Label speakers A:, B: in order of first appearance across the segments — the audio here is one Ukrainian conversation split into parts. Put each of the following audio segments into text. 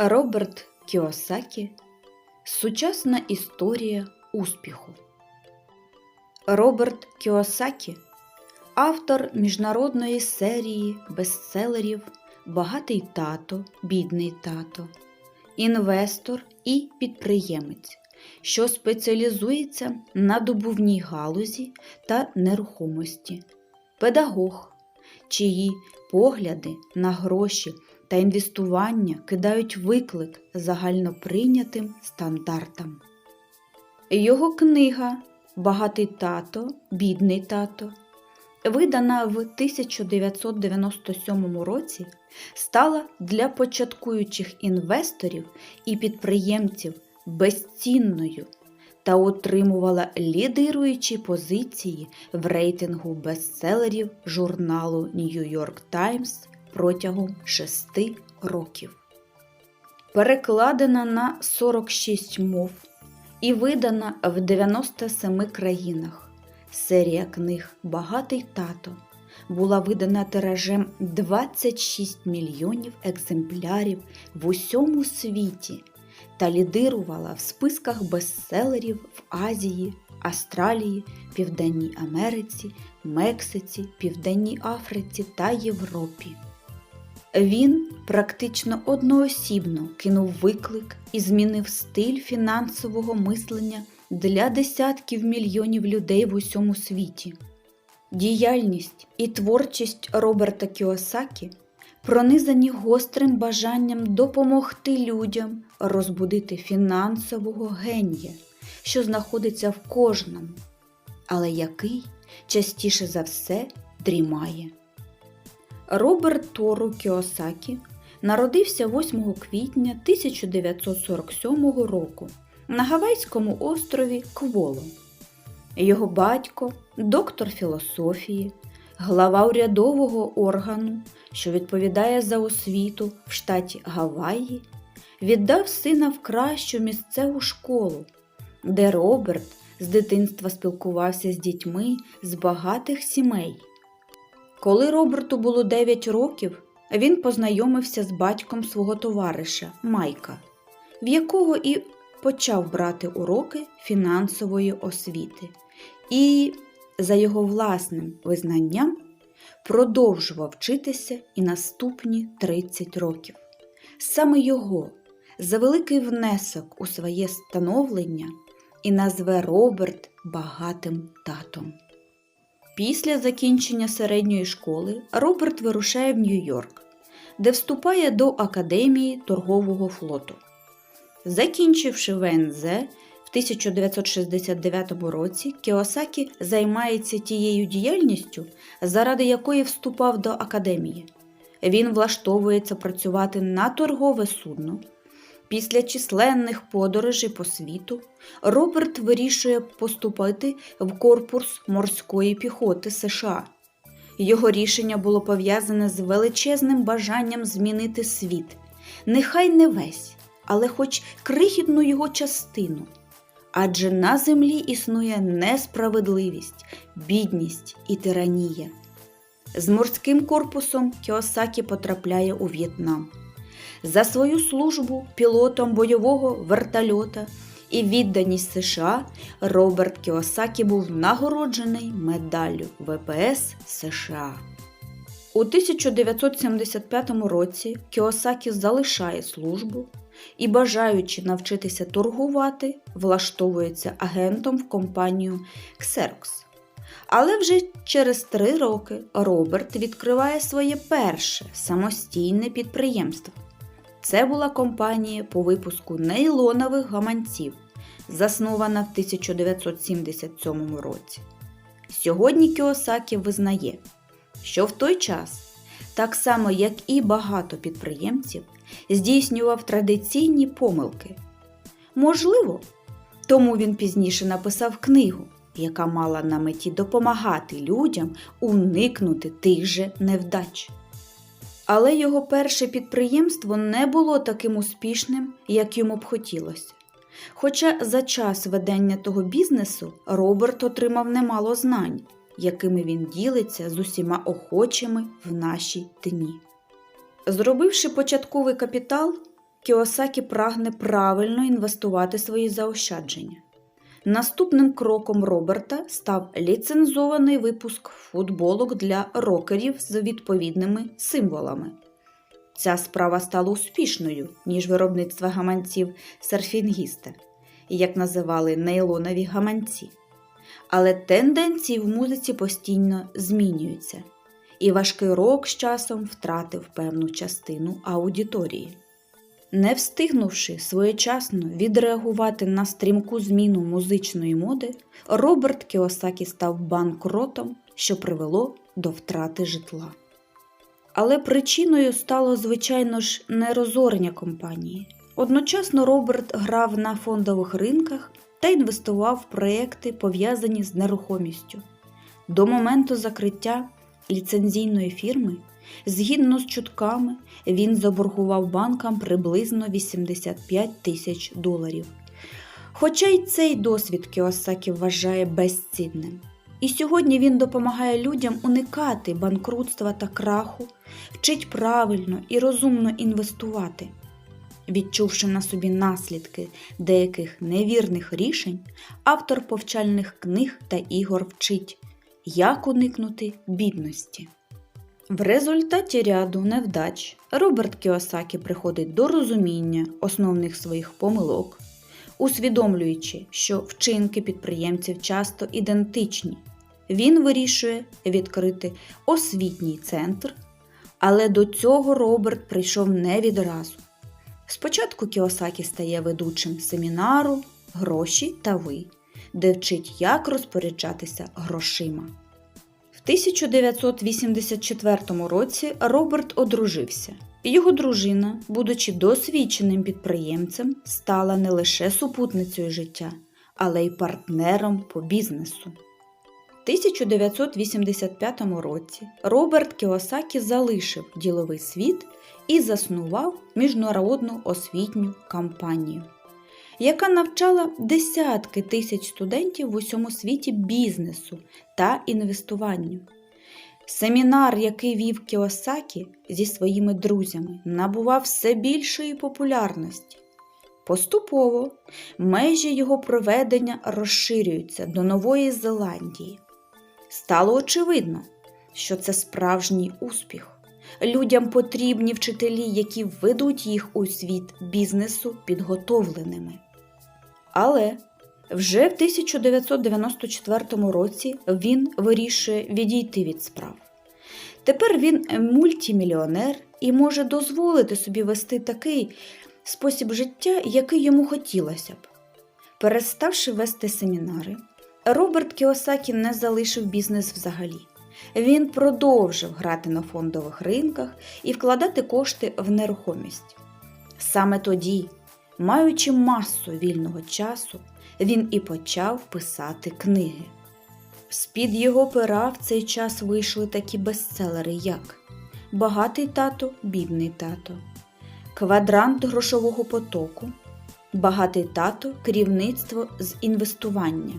A: Роберт Кіосакі Сучасна історія успіху. Роберт Кіосакі автор міжнародної серії бестселерів Багатий тато, бідний тато, інвестор і підприємець, що спеціалізується на добувній галузі та нерухомості, педагог, чиї погляди на гроші та інвестування кидають виклик загальноприйнятим стандартам. Його книга Багатий тато, бідний тато, видана в 1997 році, стала для початкуючих інвесторів і підприємців безцінною та отримувала лідируючі позиції в рейтингу бестселерів журналу New York Times протягом шести років. Перекладена на 46 мов і видана в 97 країнах. Серія книг Багатий тато була видана тиражем 26 мільйонів екземплярів в усьому світі та лідирувала в списках бестселерів в Азії, Австралії, Південній Америці, Мексиці, Південній Африці та Європі. Він практично одноосібно кинув виклик і змінив стиль фінансового мислення для десятків мільйонів людей в усьому світі. Діяльність і творчість Роберта Кіосакі пронизані гострим бажанням допомогти людям розбудити фінансового генія, що знаходиться в кожному, але який частіше за все дрімає. Роберт Тору Кіосакі народився 8 квітня 1947 року на Гавайському острові Кволо. Його батько, доктор філософії, глава урядового органу, що відповідає за освіту в штаті Гаваї, віддав сина в кращу місцеву школу, де Роберт з дитинства спілкувався з дітьми з багатих сімей. Коли Роберту було 9 років, він познайомився з батьком свого товариша Майка, в якого і почав брати уроки фінансової освіти, і, за його власним визнанням, продовжував вчитися і наступні 30 років. Саме його за великий внесок у своє становлення і назве Роберт багатим татом. Після закінчення середньої школи Роберт вирушає в Нью-Йорк, де вступає до Академії торгового флоту. Закінчивши ВНЗ в 1969 році, Кіосакі займається тією діяльністю, заради якої вступав до академії. Він влаштовується працювати на торгове судно. Після численних подорожей по світу Роберт вирішує поступити в корпус морської піхоти США. Його рішення було пов'язане з величезним бажанням змінити світ, нехай не весь, але хоч крихітну його частину. Адже на землі існує несправедливість, бідність і тиранія. З морським корпусом Кіосакі потрапляє у В'єтнам. За свою службу пілотом бойового вертольота і відданість США Роберт Кіосакі був нагороджений медаллю ВПС США. У 1975 році Кіосакі залишає службу і, бажаючи навчитися торгувати, влаштовується агентом в компанію Xerox. Але вже через три роки Роберт відкриває своє перше самостійне підприємство. Це була компанія по випуску нейлонових гаманців, заснована в 1977 році. Сьогодні Кіосакі визнає, що в той час, так само як і багато підприємців, здійснював традиційні помилки. Можливо, тому він пізніше написав книгу, яка мала на меті допомагати людям уникнути тих же невдач. Але його перше підприємство не було таким успішним, як йому б хотілося. Хоча за час ведення того бізнесу Роберт отримав немало знань, якими він ділиться з усіма охочими в наші дні. Зробивши початковий капітал, Кіосакі прагне правильно інвестувати свої заощадження. Наступним кроком Роберта став ліцензований випуск футболок для рокерів з відповідними символами. Ця справа стала успішною, ніж виробництво гаманців серфінгіста, як називали нейлонові гаманці. Але тенденції в музиці постійно змінюються, і важкий рок з часом втратив певну частину аудиторії. Не встигнувши своєчасно відреагувати на стрімку зміну музичної моди, Роберт Кіосакі став банкротом, що привело до втрати житла. Але причиною стало, звичайно ж, не розорення компанії. Одночасно Роберт грав на фондових ринках та інвестував в проекти, пов'язані з нерухомістю. До моменту закриття ліцензійної фірми, згідно з чутками, він заборгував банкам приблизно 85 тисяч доларів. Хоча й цей досвід Кіосакі вважає безцінним. І сьогодні він допомагає людям уникати банкрутства та краху, вчить правильно і розумно інвестувати. Відчувши на собі наслідки деяких невірних рішень, автор повчальних книг та ігор вчить, як уникнути бідності. В результаті ряду невдач Роберт Кіосакі приходить до розуміння основних своїх помилок, усвідомлюючи, що вчинки підприємців часто ідентичні. Він вирішує відкрити освітній центр, але до цього Роберт прийшов не відразу. Спочатку Кіосакі стає ведучим семінару Гроші та ви, де вчить, як розпоряджатися грошима. В 1984 році Роберт одружився. Його дружина, будучи досвідченим підприємцем, стала не лише супутницею життя, але й партнером по бізнесу. В 1985 році Роберт Кіосакі залишив діловий світ і заснував міжнародну освітню кампанію, яка навчала десятки тисяч студентів в усьому світі бізнесу та інвестуванню. Семінар, який вів Кіосакі зі своїми друзями, набував все більшої популярності. Поступово межі його проведення розширюються до Нової Зеландії. Стало очевидно, що це справжній успіх. Людям потрібні вчителі, які ведуть їх у світ бізнесу підготовленими. Але вже в 1994 році він вирішує відійти від справ. Тепер він мультимільйонер і може дозволити собі вести такий спосіб життя, який йому хотілося б. Переставши вести семінари, Роберт Кіосакі не залишив бізнес взагалі. Він продовжив грати на фондових ринках і вкладати кошти в нерухомість. Саме тоді, маючи масу вільного часу, він і почав писати книги. З-під його пера в цей час вийшли такі бестселери, як Багатий тато, бідний тато, Квадрант грошового потоку, Багатий тато, керівництво з інвестування.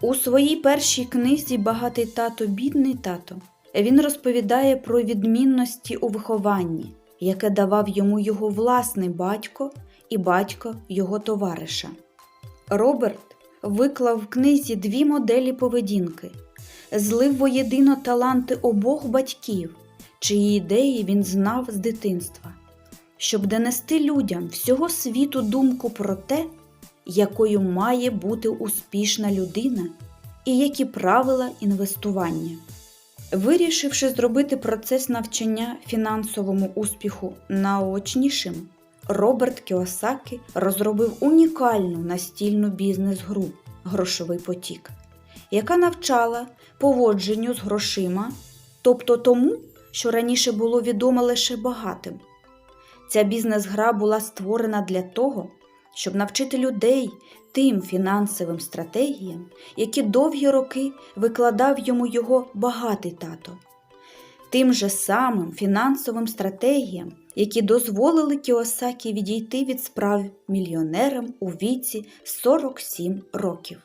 A: У своїй першій книзі Багатий тато, бідний тато він розповідає про відмінності у вихованні, яке давав йому його власний батько і батько його товариша. Роберт виклав в книзі дві моделі поведінки, злив воєдино таланти обох батьків, чиї ідеї він знав з дитинства, щоб донести людям всього світу думку про те, якою має бути успішна людина і які правила інвестування. Вирішивши зробити процес навчання фінансовому успіху наочнішим, Роберт Кіосакі розробив унікальну настільну бізнес-гру Грошовий потік, яка навчала поводженню з грошима, тобто тому, що раніше було відомо лише багатим. Ця бізнес-гра була створена для того, щоб навчити людей тим фінансовим стратегіям, які довгі роки викладав йому його багатий тато, тим же самим фінансовим стратегіям, які дозволили Кіосакі відійти від справ мільйонерам у віці 47 років.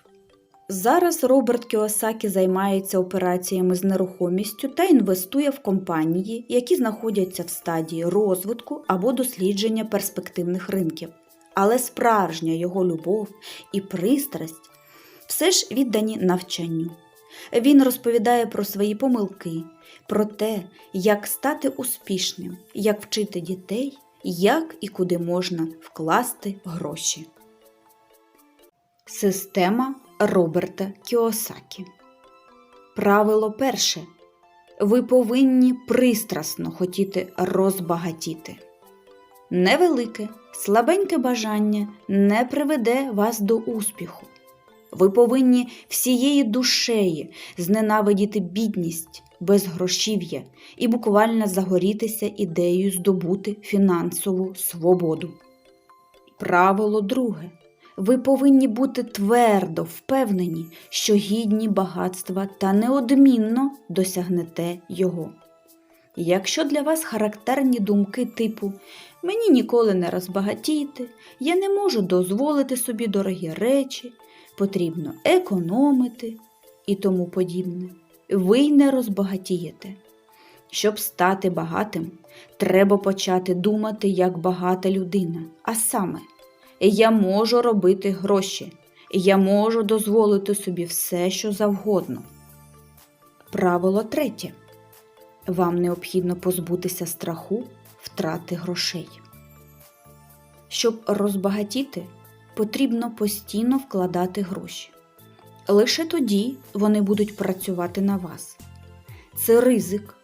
A: Зараз Роберт Кіосакі займається операціями з нерухомістю та інвестує в компанії, які знаходяться в стадії розвитку або дослідження перспективних ринків. Але справжня його любов і пристрасть все ж віддані навчанню. Він розповідає про свої помилки, про те, як стати успішним, як вчити дітей, як і куди можна вкласти гроші. Система Роберта Кіосакі. Правило перше. Ви повинні пристрасно хотіти розбагатіти. Невелике, слабеньке бажання не приведе вас до успіху. Ви повинні всією душею зненавидіти бідність, безгрошів'я і буквально загорітися ідеєю здобути фінансову свободу. Правило друге. Ви повинні бути твердо впевнені, що гідні багатства та неодмінно досягнете його. Якщо для вас характерні думки типу мені ніколи не розбагатіти, я не можу дозволити собі дорогі речі, потрібно економити і тому подібне, ви й не розбагатієте. Щоб стати багатим, треба почати думати як багата людина, а саме я можу робити гроші, я можу дозволити собі все, що завгодно. Правило третє. Вам необхідно позбутися страху втрати грошей. Щоб розбагатіти, потрібно постійно вкладати гроші. Лише тоді вони будуть працювати на вас. Це ризик,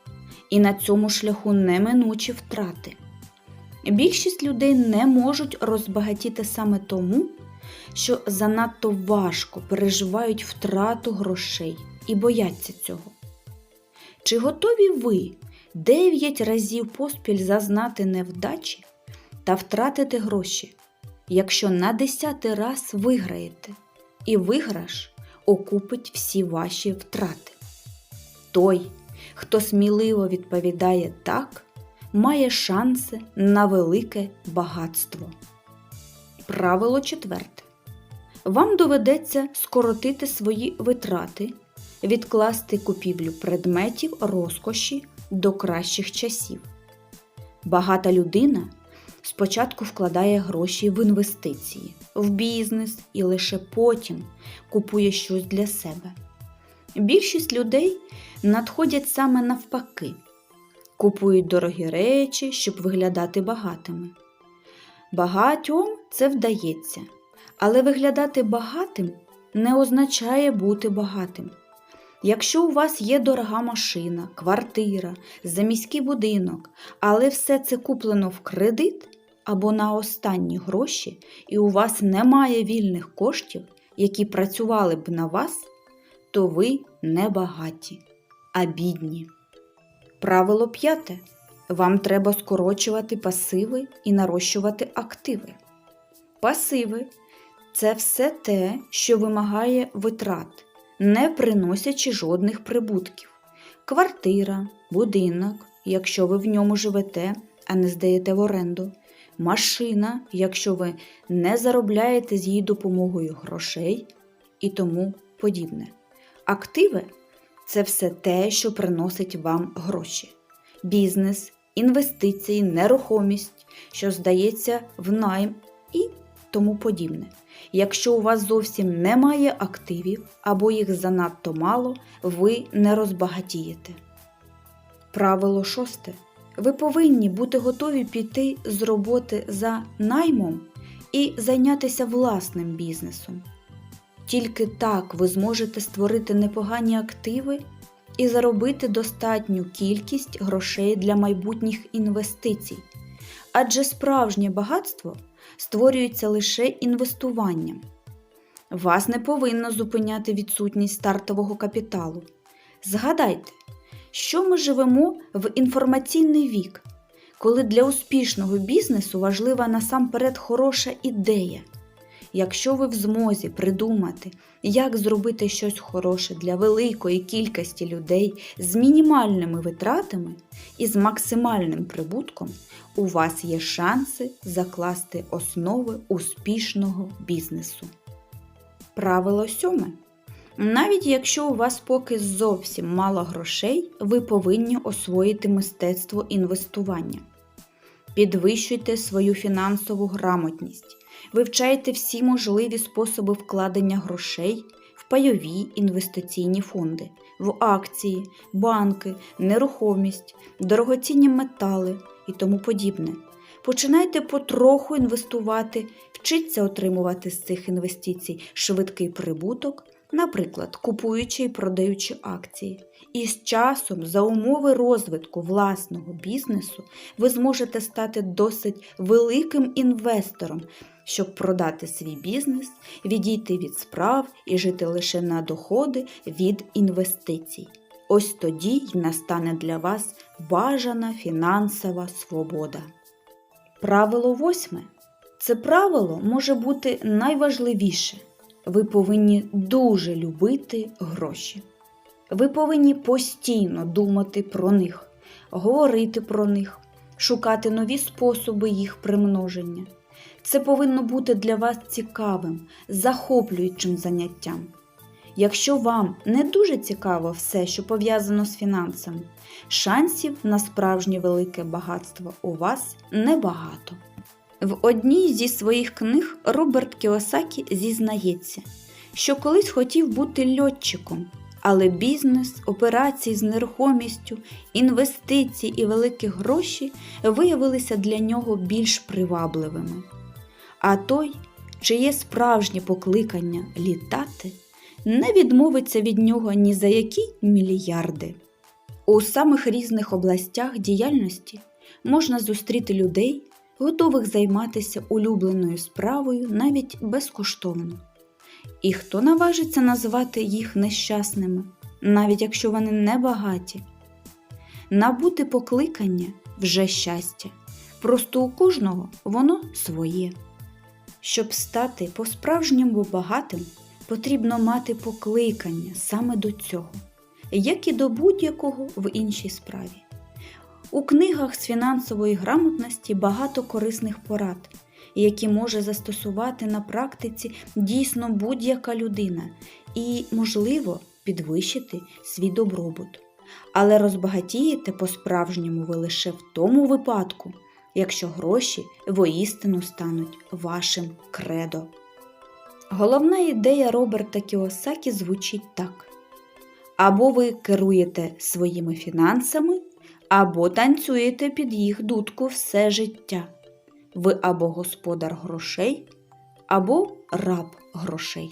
A: і на цьому шляху неминучі втрати. Більшість людей не можуть розбагатіти саме тому, що занадто важко переживають втрату грошей і бояться цього. Чи готові ви 9 разів поспіль зазнати невдачі та втратити гроші, якщо на 10 раз виграєте, і виграш окупить всі ваші втрати? Той, хто сміливо відповідає так, має шанси на велике багатство. Правило четверте. Вам доведеться скоротити свої витрати, відкласти купівлю предметів розкоші до кращих часів. Багата людина спочатку вкладає гроші в інвестиції, в бізнес і лише потім купує щось для себе. Більшість людей надходять саме навпаки купують дорогі речі, щоб виглядати багатими. Багатьом це вдається, але виглядати багатим не означає бути багатим. Якщо у вас є дорога машина, квартира, заміський будинок, але все це куплено в кредит або на останні гроші, і у вас немає вільних коштів, які працювали б на вас, то ви не багаті, а бідні. Правило п'яте. Вам треба скорочувати пасиви і нарощувати активи. Пасиви це все те, що вимагає витрат, не приносячи жодних прибутків. Квартира, будинок, якщо ви в ньому живете, а не здаєте в оренду, машина, якщо ви не заробляєте з її допомогою грошей і тому подібне. Активи це все те, що приносить вам гроші. Бізнес, інвестиції, нерухомість, що здається в найм і тому подібне. Якщо у вас зовсім немає активів або їх занадто мало, ви не розбагатієте. Правило шосте. Ви повинні бути готові піти з роботи за наймом і зайнятися власним бізнесом. Тільки так ви зможете створити непогані активи і заробити достатню кількість грошей для майбутніх інвестицій. Адже справжнє багатство створюється лише інвестуванням. Вас не повинно зупиняти відсутність стартового капіталу. Згадайте, що ми живемо в інформаційний вік, коли для успішного бізнесу важлива насамперед хороша ідея. Якщо ви в змозі придумати, як зробити щось хороше для великої кількості людей з мінімальними витратами і з максимальним прибутком, у вас є шанси закласти основи успішного бізнесу. Правило сьоме. Навіть якщо у вас поки зовсім мало грошей, ви повинні освоїти мистецтво інвестування. Підвищуйте свою фінансову грамотність, вивчайте всі можливі способи вкладення грошей в пайові інвестиційні фонди, в акції, банки, нерухомість, дорогоцінні метали і тому подібне. Починайте потроху інвестувати, вчіться отримувати з цих інвестицій швидкий прибуток, наприклад, купуючи і продаючи акції. І з часом, за умови розвитку власного бізнесу, ви зможете стати досить великим інвестором, щоб продати свій бізнес, відійти від справ і жити лише на доходи від інвестицій. Ось тоді й настане для вас бажана фінансова свобода. Правило восьме. Це правило може бути найважливіше. Ви повинні дуже любити гроші. Ви повинні постійно думати про них, говорити про них, шукати нові способи їх примноження. Це повинно бути для вас цікавим, захоплюючим заняттям. Якщо вам не дуже цікаво все, що пов'язано з фінансами, шансів на справжнє велике багатство у вас небагато. В одній зі своїх книг Роберт Кіосакі зізнається, що колись хотів бути льотчиком, але бізнес, операції з нерухомістю, інвестиції і великі гроші виявилися для нього більш привабливими. А той, чиє справжнє покликання літати, не відмовиться від нього ні за які мільярди. У самих різних областях діяльності можна зустріти людей, готових займатися улюбленою справою навіть безкоштовно. І хто наважиться назвати їх нещасними, навіть якщо вони не багаті. Набути покликання вже щастя, просто у кожного воно своє. Щоб стати по-справжньому багатим, потрібно мати покликання саме до цього, як і до будь-якого в іншій справі. У книгах з фінансової грамотності багато корисних порад, які може застосувати на практиці дійсно будь-яка людина і, можливо, підвищити свій добробут. Але розбагатієте по-справжньому ви лише в тому випадку, якщо гроші воістину стануть вашим кредо. Головна ідея Роберта Кіосакі звучить так: або ви керуєте своїми фінансами, або танцюєте під їх дудку все життя. Ви або господар грошей, або раб грошей.